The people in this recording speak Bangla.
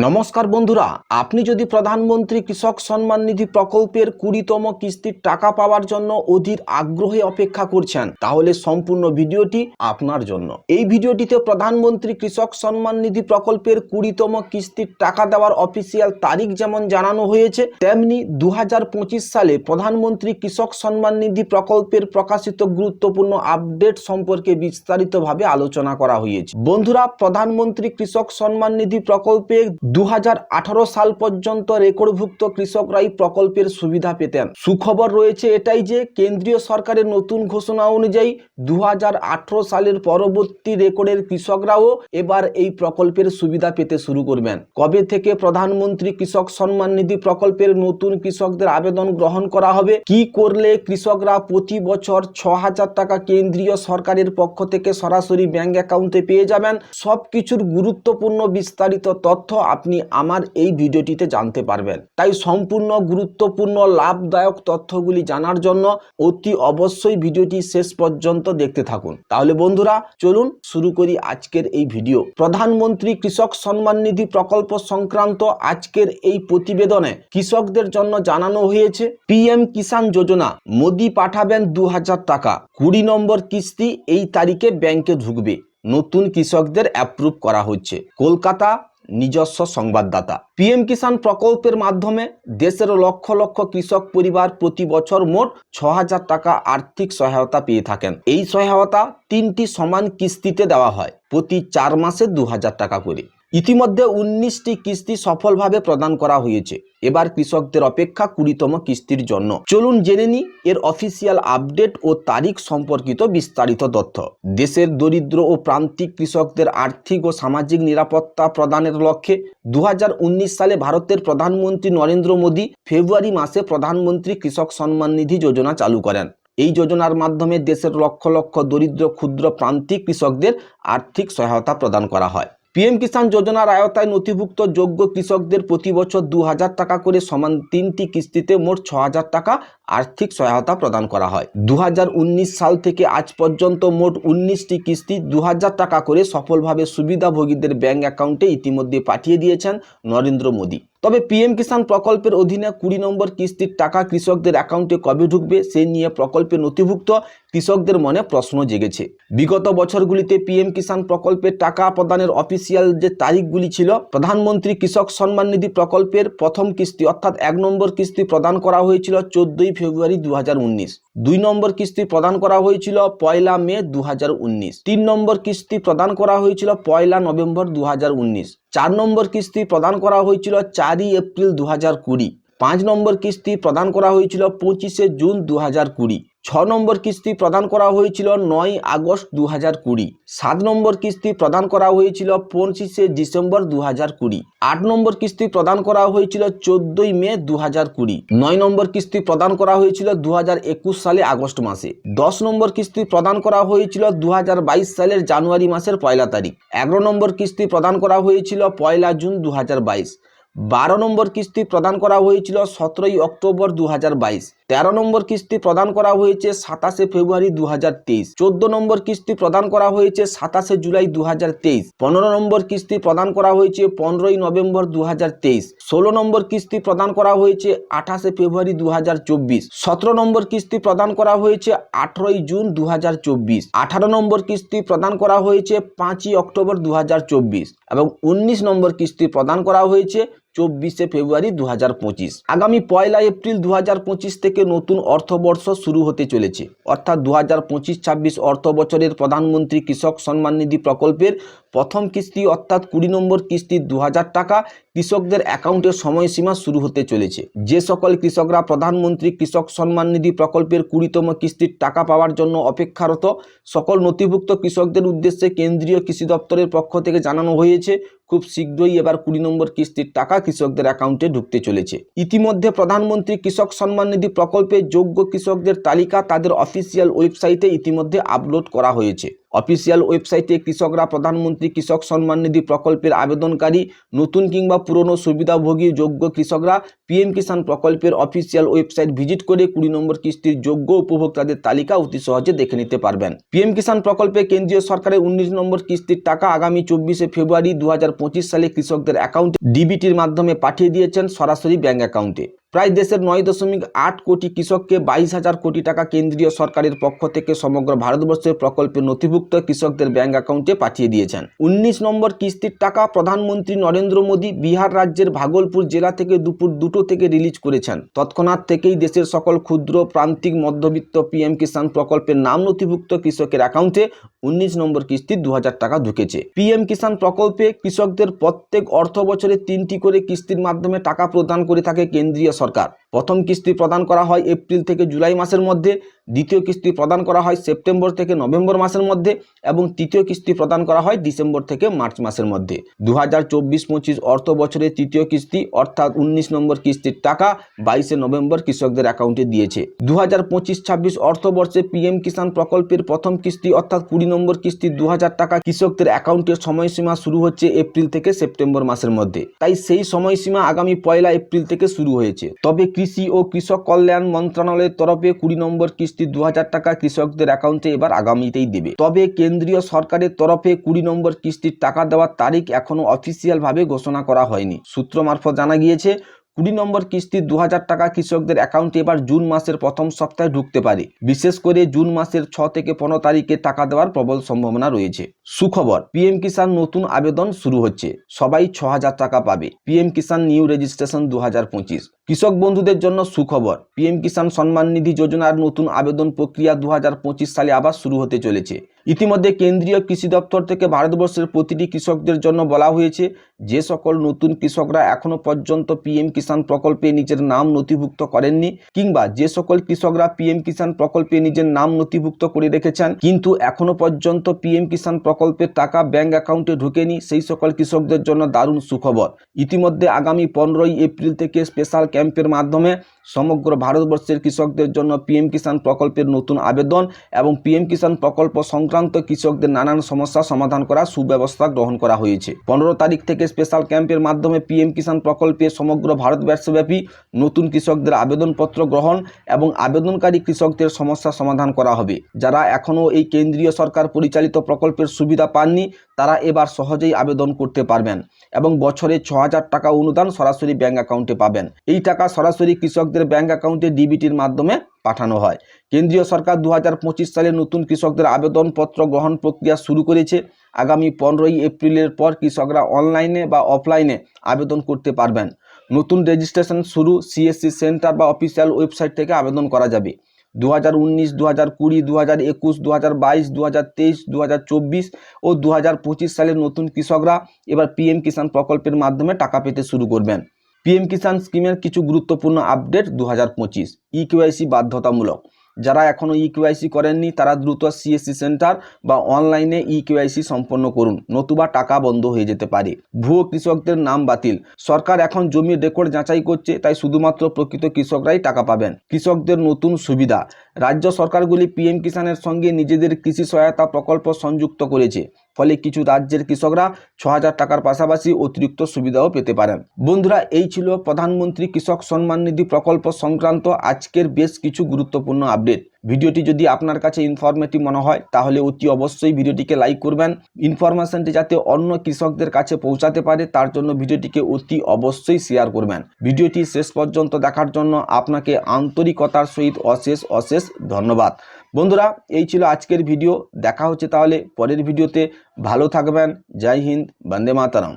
নমস্কার বন্ধুরা, আপনি যদি প্রধানমন্ত্রী কৃষক সম্মান নিধি প্রকল্পের কুড়িতম কিস্তির টাকা পাওয়ার জন্য অধীর আগ্রহে অপেক্ষা করছেন, তাহলে সম্পূর্ণ ভিডিওটি আপনার জন্য। এই ভিডিওটিতে প্রধানমন্ত্রী কৃষক সম্মান নিধি প্রকল্পের কুড়িতম কিস্তির টাকা দেওয়ার অফিসিয়াল তারিখ যেমন জানানো হয়েছে, তেমনি দু হাজার পঁচিশ সালে প্রধানমন্ত্রী কৃষক সম্মান নিধি প্রকল্পের প্রকাশিত গুরুত্বপূর্ণ আপডেট সম্পর্কে বিস্তারিতভাবে আলোচনা করা হয়েছে। বন্ধুরা, প্রধানমন্ত্রী কৃষক সম্মান নিধি প্রকল্পে দু হাজার আঠারো সাল পর্যন্ত রেকর্ডভুক্ত কৃষকরাই প্রকল্পের সুবিধা পেতেন। সুখবর রয়েছে এটাই যে, কেন্দ্রীয় সরকারের নতুন ঘোষণা অনুযায়ী দু হাজার আঠেরো সালের পরবর্তী রেকর্ডের কৃষকরাও এবার এই প্রকল্পের সুবিধা পেতে শুরু করবেন। কবে থেকে প্রধানমন্ত্রী কৃষক সম্মান নিধি প্রকল্পের নতুন কৃষকদের আবেদন গ্রহণ করা হবে, কি করলে কৃষকরা প্রতি বছর ছ হাজার টাকা কেন্দ্রীয় সরকারের পক্ষ থেকে সরাসরি ব্যাংক অ্যাকাউন্টে পেয়ে যাবেন সব কিছুর গুরুত্বপূর্ণ বিস্তারিত তথ্য আপনি আমার এই ভিডিওটিতে জানতে পারবেন। তাই সম্পূর্ণ গুরুত্বপূর্ণ, লাভদায়ক তথ্যগুলি জানার জন্য অতি অবশ্যই ভিডিওটি শেষ পর্যন্ত দেখতে থাকুন। তাহলে বন্ধুরা, চলুন শুরু করি আজকের এই ভিডিও। প্রধানমন্ত্রী কৃষক সম্মান নিধি প্রকল্প সংক্রান্ত আজকের এই প্রতিবেদনে কৃষকদের জন্য জানানো হয়েছে, পিএম কিষাণ যোজনা, মোদি পাঠাবেন দু হাজার টাকা, কুড়ি নম্বর কিস্তি এই তারিখে ব্যাংকে ঢুকবে। নতুন কৃষকদের অ্যাপ্রুভ করা হচ্ছে। কলকাতা নিজস্ব সংবাদদাতা। পিএম কিষাণ প্রকল্পের মাধ্যমে দেশের লক্ষ লক্ষ কৃষক পরিবার প্রতি বছর মোট ছ হাজার টাকা আর্থিক সহায়তা পেয়ে থাকেন। এই সহায়তা তিনটি সমান কিস্তিতে দেওয়া হয় প্রতি চার মাসে দু হাজার টাকা করে। ইতিমধ্যে উনিশটি কিস্তি সফলভাবে প্রদান করা হয়েছে। এবার কৃষকদের অপেক্ষা কুড়িতম কিস্তির জন্য। চলুন জেনে নি এর অফিসিয়াল আপডেট ও তারিখ সম্পর্কিত বিস্তারিত তথ্য। দেশের দরিদ্র ও প্রান্তিক কৃষকদের আর্থিক ও সামাজিক নিরাপত্তা প্রদানের লক্ষ্যে দু হাজার উনিশ সালে ভারতের প্রধানমন্ত্রী নরেন্দ্র মোদী ফেব্রুয়ারি মাসে প্রধানমন্ত্রী কৃষক সম্মান নিধি যোজনা চালু করেন। এই যোজনার মাধ্যমে দেশের লক্ষ লক্ষ দরিদ্র ক্ষুদ্র প্রান্তিক কৃষকদের আর্থিক সহায়তা প্রদান করা হয়। পিএম কিষাণ যোজনার আয়তায় নথিভুক্ত যোগ্য কৃষকদের প্রতি বছর দু হাজার টাকা করে সমান তিনটি কিস্তিতে মোট ছ টাকা আর্থিক সহায়তা প্রদান করা হয়। দু হাজার উনিশ সাল থেকে আজ পর্যন্ত মোট উনিশটি কিস্তি দু হাজার টাকা করে সফলভাবে সুবিধাভোগীদের ব্যাংক অ্যাকাউন্টে ইতিমধ্যে পাঠিয়ে দিয়েছেন নরেন্দ্র মোদী। তবে পিএম কিষাণ প্রকল্পের অধীনে কুড়ি নম্বর কিস্তির টাকা কৃষকদের অ্যাকাউন্টে কবে ঢুকবে সে নিয়ে প্রকল্পে নথিভুক্ত কৃষকদের মনে প্রশ্ন জেগেছে। বিগত বছরগুলিতে পিএম কিষাণ প্রকল্পের টাকা প্রদানের অফিসিয়াল যে তারিখগুলি ছিল, প্রধানমন্ত্রী কৃষক সম্মান নিধি প্রকল্পের প্রথম কিস্তি অর্থাৎ এক নম্বর কিস্তি প্রদান করা হয়েছিল চোদ্দই ফেব্রুয়ারি দু দুই নম্বর কিস্তি প্রদান করা হয়েছিল পয়লা মে দু তিন নম্বর কিস্তি প্রদান করা হয়েছিল পয়লা নভেম্বর দু চার নম্বর কিস্তি প্রদান করা হয়েছিল চারই এপ্রিল দু হাজার কুড়ি। পাঁচ নম্বর কিস্তি প্রদান করা হয়েছিল পঁচিশে জুন দু হাজার কুড়ি। ছ নম্বর কিস্তি প্রদান করা হয়েছিল নয় আগস্ট দু হাজার কুড়ি। সাত নম্বর কিস্তি প্রদান করা হয়েছিল পঁচিশে ডিসেম্বর দু হাজার কুড়ি। আট নম্বর কিস্তি প্রদান করা হয়েছিল চোদ্দই মে দু হাজার কুড়ি। নয় নম্বর কিস্তি প্রদান করা হয়েছিল দু হাজার একুশ সালে আগস্ট মাসে। দশ নম্বর কিস্তি প্রদান করা হয়েছিল দু হাজার বাইশ সালের জানুয়ারি মাসের পয়লা তারিখ। এগারো নম্বর কিস্তি প্রদান করা হয়েছিল পয়লা জুন দু হাজার বাইশ। বারো নম্বর কিস্তি প্রদান করা হয়েছিল সতেরোই অক্টোবর দু হাজার বাইশ। তেরো নম্বর কিস্তি প্রদান করা হয়েছে সাতাশে ফেব্রুয়ারি দু হাজার তেইশ। চোদ্দ নম্বর কিস্তি প্রদান করা হয়েছে সাতাশে জুলাই দু হাজার তেইশ। পনেরো নম্বর কিস্তি প্রদান করা হয়েছে পনেরোই নভেম্বর দু হাজার তেইশ। ষোলো নম্বর কিস্তি প্রদান করা হয়েছে আঠাশে ফেব্রুয়ারি দু হাজার চব্বিশ। সতেরো নম্বর কিস্তি প্রদান করা হয়েছে আঠেরোই জুন দু হাজার চব্বিশ। আঠারো নম্বর কিস্তি প্রদান করা হয়েছে পাঁচই অক্টোবর দু হাজার চব্বিশ। এবং উনিশ নম্বর কিস্তি প্রদান করা হয়েছে চব্বিশে ফেব্রুয়ারি দু হাজার পঁচিশ। আগামী পয়লা এপ্রিল দু হাজার পঁচিশ থেকে নতুন অর্থবর্ষ শুরু হতে চলেছে। অর্থাৎ দু হাজার পঁচিশ ছাব্বিশ অর্থ বছরের প্রধানমন্ত্রী কৃষক সম্মান নিধি প্রকল্পের প্রথম কিস্তি অর্থাৎ কুড়ি নম্বর কিস্তি দু হাজার টাকা কৃষকদের অ্যাকাউন্টের সময়সীমা শুরু হতে চলেছে। যে সকল কৃষকরা প্রধানমন্ত্রী কৃষক সম্মান নিধি প্রকল্পের কুড়িতম কিস্তির টাকা পাওয়ার জন্য অপেক্ষারত, সকল নথিভুক্ত কৃষকদের উদ্দেশ্যে কেন্দ্রীয় কৃষি দপ্তরের পক্ষ থেকে জানানো হয়েছে, খুব শীঘ্রই এবার কুড়ি নম্বর কিস্তির টাকা কৃষকদের অ্যাকাউন্টে ঢুকতে চলেছে। ইতিমধ্যে প্রধানমন্ত্রী কৃষক সম্মান নিধি প্রকল্পে যোগ্য কৃষকদের তালিকা তাদের অফিসিয়াল ওয়েবসাইটে ইতিমধ্যে আপলোড করা হয়েছে। অফিসিয়াল ওয়েবসাইটে কৃষকরা প্রধানমন্ত্রী কৃষক সম্মান নিধি প্রকল্পের আবেদনকারী, নতুন কিংবা পুরনো সুবিধাভোগী যোগ্য কৃষকরা পিএম কিষাণ প্রকল্পের অফিসিয়াল ওয়েবসাইট ভিজিট করে কুড়ি নম্বর কিস্তির যোগ্য উপভোক্তাদের তালিকা অতি সহজে দেখে নিতে পারবেন। পিএম কিষাণ প্রকল্পে কেন্দ্রীয় সরকারের উনিশ নম্বর কিস্তির টাকা আগামী চব্বিশে ফেব্রুয়ারি দু হাজার পঁচিশ সালে কৃষকদের অ্যাকাউন্টে ডিবিটির মাধ্যমে পাঠিয়ে দিয়েছেন সরাসরি ব্যাঙ্ক অ্যাকাউন্টে। প্রায় দেশের নয় দশমিক আট কোটি কৃষককে বাইশ হাজার কোটি টাকা কেন্দ্রীয় সরকারের পক্ষ থেকে সমগ্র ভারতবর্ষের প্রকল্পে নথিভুক্ত কৃষকদের ব্যাংক অ্যাকাউন্টে পাঠিয়ে দিয়েছেন। উনিশ নম্বর কিস্তির টাকা প্রধানমন্ত্রী নরেন্দ্র মোদী বিহার রাজ্যের ভাগলপুর জেলা থেকে দুপুর দুটো থেকে রিলিজ করেছেন। তৎক্ষণাৎ থেকেই দেশের সকল ক্ষুদ্র, প্রান্তিক, মধ্যবিত্ত পিএম কিষাণ প্রকল্পের নাম নথিভুক্ত কৃষকের অ্যাকাউন্টে উনিশ নম্বর কিস্তি দু হাজার টাকা ঢুকেছে। পিএম কিষাণ প্রকল্পে কৃষকদের প্রত্যেক অর্থ বছরে তিনটি করে কিস্তির মাধ্যমে টাকা প্রদান করে থাকে কেন্দ্রীয় সরকার। প্রথম কিস্তি প্রদান করা হয় এপ্রিল থেকে জুলাই মাসের মধ্যে। দ্বিতীয় কিস্তি প্রদান করা হয় সেপ্টেম্বর থেকে নভেম্বর মাসের মধ্যে এবং তৃতীয় কিস্তি প্রদান করা হয় ডিসেম্বর থেকে মার্চ মাসের মধ্যে। দু হাজার চব্বিশ পঁচিশ অর্থ বছরের তৃতীয় কিস্তি অর্থাৎ উনিশ নম্বর কিস্তির টাকা বাইশে নভেম্বর কৃষকদের অ্যাকাউন্টে দিয়েছে। দু হাজার পঁচিশ ছাব্বিশ অর্থবর্ষে পিএম কিষাণ প্রকল্পের প্রথম কিস্তি অর্থাৎ কুড়ি নম্বর কিস্তি দু হাজার টাকা কৃষকদের অ্যাকাউন্টের সময়সীমা শুরু হচ্ছে এপ্রিল থেকে সেপ্টেম্বর মাসের মধ্যে। তাই সেই সময়সীমা আগামী পয়লা এপ্রিল থেকে শুরু হয়েছে। তবে কৃষি ও কৃষক কল্যাণ মন্ত্রণালয়ের তরফে কুড়ি নম্বর কিস্তি দু হাজার টাকা কৃষকদের অ্যাকাউন্টে এবার আগামীতেই দেবে। তবে কেন্দ্রীয় সরকারের তরফে কুড়ি নম্বর কিস্তির টাকা দেওয়ার তারিখ এখনও অফিসিয়াল ভাবে ঘোষণা করা হয়নি। সূত্র মারফত জানা গিয়েছে কুড়ি নম্বর কিস্তি দু হাজার টাকা কৃষকদের অ্যাকাউন্টে এবার জুন মাসের প্রথম সপ্তাহে ঢুকতে পারে। বিশেষ করে জুন মাসের ছ থেকে পনেরো তারিখে টাকা দেওয়ার প্রবল সম্ভাবনা রয়েছে। সুখবর, পিএম কিষাণ নতুন আবেদন শুরু হচ্ছে। সবাই ছ টাকা পাবে। পিএম কিষাণ নিউ রেজিস্ট্রেশন দু হাজার পঁচিশ। কৃষক বন্ধুদের জন্য সুখবর, পিএম কিষাণ সম্মান নিধি যোজনার নতুন আবেদন প্রক্রিয়া দু হাজার পঁচিশ সালে আবার শুরু হতে চলেছে। ইতিমধ্যে কেন্দ্রীয় কৃষি দপ্তর থেকে ভারতবর্ষের প্রতিটি কৃষকদের জন্য বলা হয়েছে, যে সকল নতুন কৃষকরা এখনও পর্যন্ত পিএম কিষাণ প্রকল্পে নিজের নাম নথিভুক্ত করেননি কিংবা যে সকল কৃষকরা পিএম কিষাণ প্রকল্পে নিজের নাম নথিভুক্ত করে রেখেছেন, কিন্তু এখনও পর্যন্ত পিএম কিষাণ প্রকল্পের টাকা ব্যাংক অ্যাকাউন্টে ঢুকেনি, সেই সকল কৃষকদের জন্য দারুণ সুখবর। ইতিমধ্যে আগামী পনেরোই এপ্রিল থেকে স্পেশাল ক্যাম্পের মাধ্যমে সমগ্র ভারতবর্ষের কৃষকদের জন্য পিএম কিষাণ প্রকল্পের নতুন আবেদন এবং পিএম কিষাণ প্রকল্প সংক্রান্ত কৃষকদের নানান সমস্যা সমাধান করার সুব্যবস্থা গ্রহণ করা হয়েছে। পনেরো তারিখ থেকে স্পেশাল ক্যাম্পের মাধ্যমে পিএম কিষাণ প্রকল্পে সমগ্র ভারতবর্ষব্যাপী নতুন কৃষকদের আবেদনপত্র গ্রহণ এবং আবেদনকারী কৃষকদের সমস্যা সমাধান করা হবে। যারা এখনও এই কেন্দ্রীয় সরকার পরিচালিত প্রকল্পের সুবিধা পাননি, তারা এবার সহজেই আবেদন করতে পারবেন এবং বছরে ছ হাজার টাকা অনুদান সরাসরি ব্যাঙ্ক অ্যাকাউন্টে পাবেন। এই টাকা সরাসরি কৃষকদের ব্যাঙ্ক অ্যাকাউন্টে ডিবিটির মাধ্যমে পাঠানো হয়। কেন্দ্রীয় সরকার দু হাজার পঁচিশ সালে নতুন কৃষকদের আবেদনপত্র গ্রহণ প্রক্রিয়া শুরু করেছে। আগামী পনেরোই এপ্রিলের পর কৃষকরা অনলাইনে বা অফলাইনে আবেদন করতে পারবেন। নতুন রেজিস্ট্রেশন শুরু সিএসসি সেন্টার বা অফিসিয়াল ওয়েবসাইট থেকে আবেদন করা যাবে। দু হাজার উনিশ দু হাজার কুড়ি দু হাজার একুশ দু হাজার বাইশ দু হাজার তেইশ দু হাজার চব্বিশ ও দু হাজার পঁচিশ সালের নতুন কৃষকরা এবার পিএম কিষাণ প্রকল্পের মাধ্যমে টাকা পেতে শুরু করবেন। পিএম কিষাণ স্কিমের কিছু গুরুত্বপূর্ণ আপডেট দু হাজার পঁচিশ ই কেওয়াইসি বাধ্যতামূলক। যারা এখনও ই কেওয়াইসি করেননি, তারা দ্রুত সিএসসি সেন্টার বা অনলাইনে ই কেওয়াইসি সম্পন্ন করুন, নতুবা টাকা বন্ধ হয়ে যেতে পারে। ভুয়ো কৃষকদের নাম বাতিল। সরকার এখন জমির রেকর্ড যাচাই করছে, তাই শুধুমাত্র প্রকৃত কৃষকরাই টাকা পাবেন। কৃষকদের নতুন সুবিধা রাজ্য সরকারগুলি পিএম কিষাণের সঙ্গে নিজেদের কৃষি সহায়তা প্রকল্প সংযুক্ত করেছে। ফলে কিছু রাজ্যের কৃষকরা ছ হাজার টাকার পাশাপাশি অতিরিক্ত সুবিধাও পেতে পারেন। বন্ধুরা, এই ছিল প্রধানমন্ত্রী কৃষক সম্মান নিধি প্রকল্প সংক্রান্ত আজকের বেশ কিছু গুরুত্বপূর্ণ আপডেট ভিডিওটি যদি আপনার কাছে ইনফরমেটিভ মনে হয়, তাহলে অতি অবশ্যই ভিডিওটিকে লাইক করবেন। ইনফরমেশনটি যাতে অন্য কৃষকদের কাছে পৌঁছাতে পারে, তার জন্য ভিডিওটিকে অতি অবশ্যই শেয়ার করবেন। ভিডিওটি শেষ পর্যন্ত দেখার জন্য আপনাকে আন্তরিকতার সহিত অশেষ অশেষ ধন্যবাদ। বন্ধুরা, এই ছিল আজকের ভিডিও। দেখা হচ্ছে তাহলে পরের ভিডিওতে। ভালো থাকবেন। জয় হিন্দ, বন্দে মাতারাম।